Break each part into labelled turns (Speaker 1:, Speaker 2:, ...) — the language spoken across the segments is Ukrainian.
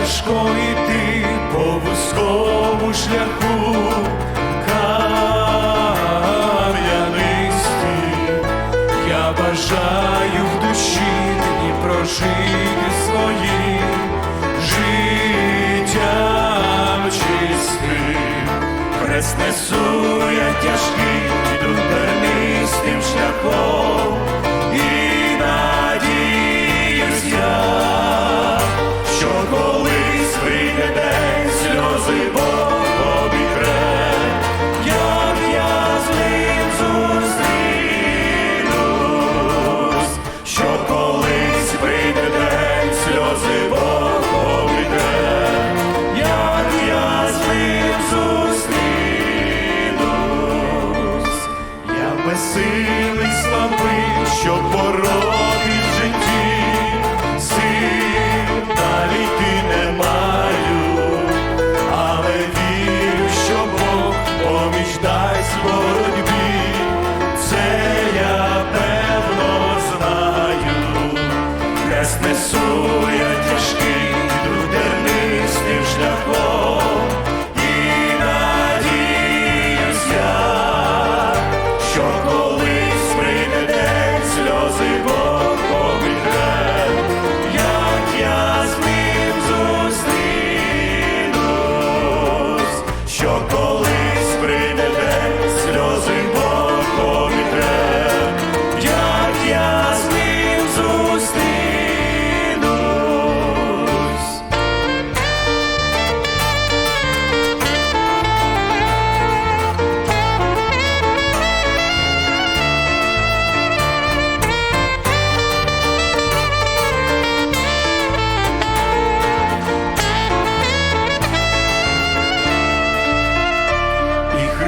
Speaker 1: тяжко йти по вузькому шляху, кам'янисті, я бажаю в душі дні прожити свої життям чистим, хрест несу я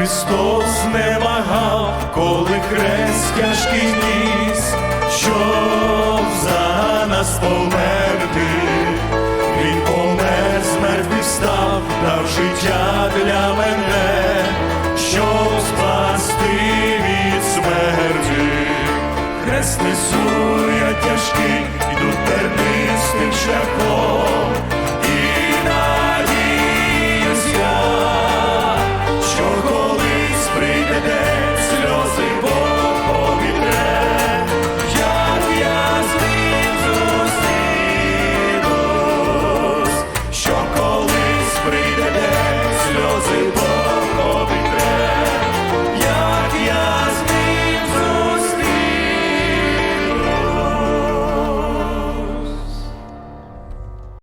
Speaker 1: Христос не вагав, коли хрест тяжкий ніс, щоб за нас померти. Він помер, з мертвих став, дав життя для мене, щоб спасти від смерті. Хрест несу я тяжкий, іду тернистим шляхом.